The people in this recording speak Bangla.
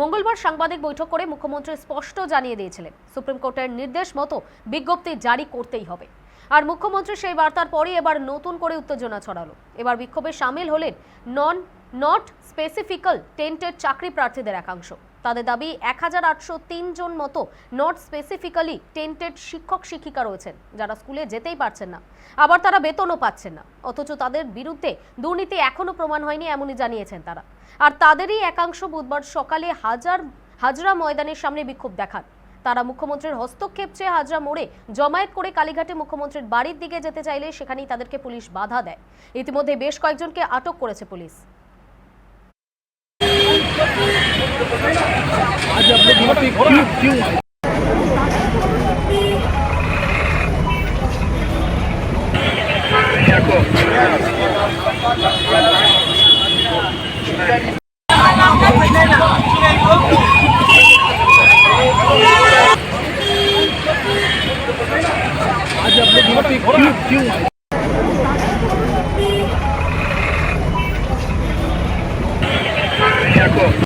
মঙ্গলবার সাংবাদিক বৈঠক করে মুখ্যমন্ত্রী স্পষ্ট জানিয়ে দিয়েছিলেন, সুপ্রিম কোর্টের নির্দেশ মতো বিজ্ঞপ্তি জারি করতেই হবে। আর মুখ্যমন্ত্রী সেই বার্তার পরই এবার নতুন করে উত্তেজনা ছড়ালো। এবার বিক্ষোভে সামিল হলেন নন নট স্পেসিফিক্যাল টেন্টের চাকরি প্রার্থীদের একাংশ। তাদের দাবি এক হাজার আটশো তিন জন মতো নট স্পেসিফিক্যালি টেন্টেড শিক্ষক শিক্ষিকা রয়েছেন, যারা স্কুলে যেতেই পারছেন না। আবার তারা বেতনও পাচ্ছেন না, অথচ তাদের বিরুদ্ধে দুর্নীতি এখনও প্রমাণ হয়নি এমনই জানিয়েছেন তারা। আর তাদেরই একাংশ বুধবার সকালে হাজার, হাজরা ময়দানের সামনে বিক্ষোভ দেখান। তারা মুখ্যমন্ত্রীর হস্তক্ষেপ চেয়ে হাজরা মোড়ে জমায়েত করে কালীঘাটে মুখ্যমন্ত্রীর বাড়ির দিকে যেতে চাইলে সেখানেই তাদেরকে পুলিশ বাধা দেয়। ইতিমধ্যে বেশ কয়েকজনকে আটক করেছে পুলিশ। આજે આપણે મોટી ક્યુ ક્યુ आज आप लोग मोटी क्यों क्यों देखो